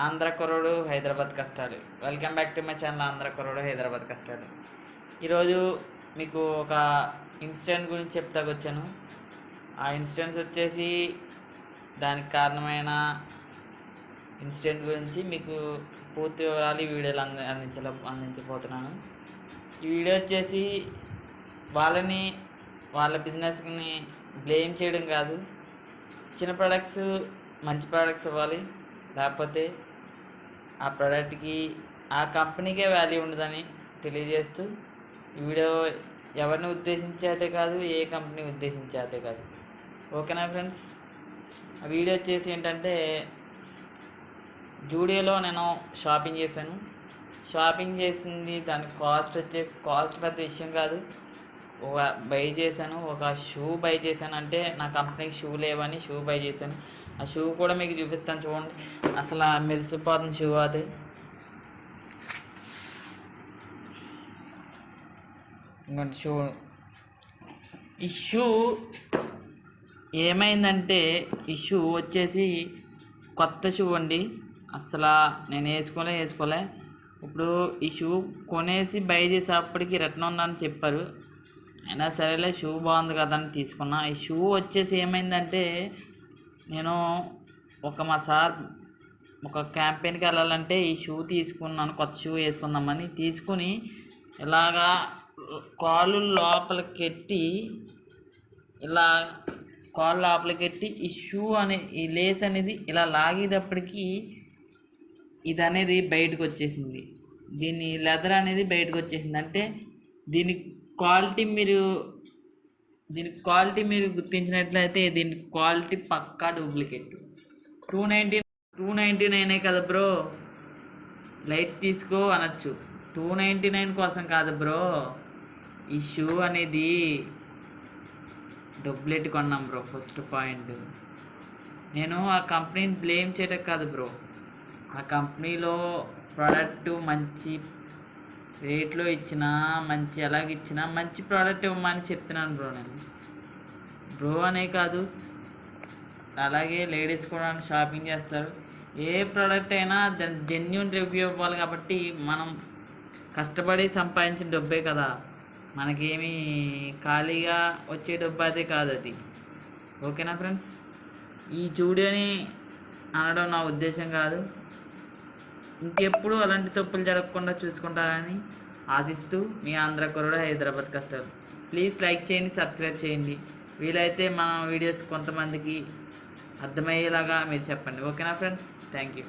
ఆంధ్ర కుర్రోడు హైదరాబాద్ కష్టాలు. Welcome back to my channel Andhra కుర్రోడు హైదరాబాద్ కష్టాలు. ఈరోజు మీకు ఒక ఇన్సిడెంట్ గురించి చెప్తాకు వచ్చాను ఆ ఇన్సిడెంట్స్ వచ్చేసి దానికి కారణమైన ఇన్సిడెంట్ గురించి మీకు పూర్తి వివరాలు ఈ వీడియోలో అంది అందించలే అందించబోతున్నాను. ఈ వీడియో వచ్చేసి వాళ్ళని వాళ్ళ బిజినెస్ని బ్లేమ్ చేయడం కాదు. చిన్న ప్రొడక్ట్స్ మంచి ప్రొడక్ట్స్ ఇవ్వాలి. లేకపోతే ఆ ప్రోడక్ట్కి ఆ కంపెనీకే వాల్యూ ఉండదని తెలియజేస్తూ ఈ వీడియో ఎవరిని ఉద్దేశించి కాదు ఏ కంపెనీ ఉద్దేశించేదే కాదు. ఓకేనా ఫ్రెండ్స్? ఆ వీడియో వచ్చేసి ఏంటంటే జూడియోలో నేను షాపింగ్ చేశాను. షాపింగ్ చేసింది దాని కాస్ట్ వచ్చేసి కాస్ట్ పెద్ద విషయం కాదు. ఒక బై చేశాను ఒక షూ బై చేశాను అంటే నా కంపెనీకి షూ లేవని షూ బై చేశాను. ఆ షూ కూడా మీకు చూపిస్తాను చూడండి. అసలు మెరిసిపోతుంది షూ అది. ఇంకోటి షూ ఈ షూ ఏమైందంటే ఈ షూ వచ్చేసి కొత్త షూ అండి. అసలు నేను వేసుకోలే వేసుకోలే. ఇప్పుడు ఈ షూ కొనేసి బై చేసేప్పటికి రిటర్న్ ఉందని చెప్పారు. అయినా సరేలే షూ బాగుంది కదా అని తీసుకున్నా. ఈ షూ వచ్చేసి ఏమైందంటే నేను ఒక మా సార్ ఒక క్యాంపెయిన్కి వెళ్ళాలంటే ఈ షూ తీసుకున్నాను కొత్త షూ వేసుకుందామని తీసుకుని ఇలాగా కాలు లోపలికెట్టి ఇలా కాలు లోపలికెట్టి ఈ షూ అనే ఈ లేస్ అనేది ఇలా లాగేటప్పటికి ఇది అనేది బయటకు వచ్చేసింది. దీని లెదర్ అనేది బయటకు వచ్చేసింది. అంటే దీనికి క్వాలిటీ మీరు దీని క్వాలిటీ మీరు గుర్తించినట్లయితే దీని క్వాలిటీ పక్కా duplicate. Two ninety two ninety nine కదా బ్రో. లైట్ తీసుకో అనొచ్చు. టూ నైంటీ నైన్ కోసం కాదు బ్రో. ఈ షూ అనేది డబ్బులెట్టి కొన్నాం బ్రో ఫస్ట్ పాయింట్. నేను ఆ కంపెనీని బ్లేమ్ చేయటం కాదు బ్రో. ఆ కంపెనీలో ప్రోడక్ట్ మంచి రేట్లో ఇచ్చినా మంచి ఎలాగ ఇచ్చినా మంచి ప్రోడక్ట్ ఇవ్వమని చెప్తున్నాను బ్రో నేను. బ్రో అనే కాదు. అలాగే లేడీస్ కూడా షాపింగ్ చేస్తారు. ఏ ప్రోడక్ట్ అయినా దాని జెన్యున్ రివ్యూ ఇవ్వాలి కాబట్టి మనం కష్టపడి సంపాదించిన డబ్బే కదా. మనకేమీ ఖాళీగా వచ్చే డబ్బు అయితే కాదు అది. ఓకేనా ఫ్రెండ్స్? ఈ జూడియోని అనడం నా ఉద్దేశం కాదు. ఇంకెప్పుడు అలాంటి తప్పులు జరగకుండా చూసుకుంటారని ఆశిస్తూ మీ ఆంధ్ర కొరడు హైదరాబాద్ కష్టాలు. ప్లీజ్ లైక్ చేయండి సబ్స్క్రైబ్ చేయండి. వీలైతే మన వీడియోస్ కొంతమందికి అర్థమయ్యేలాగా మీరు చెప్పండి. ఓకేనా ఫ్రెండ్స్? Thank you.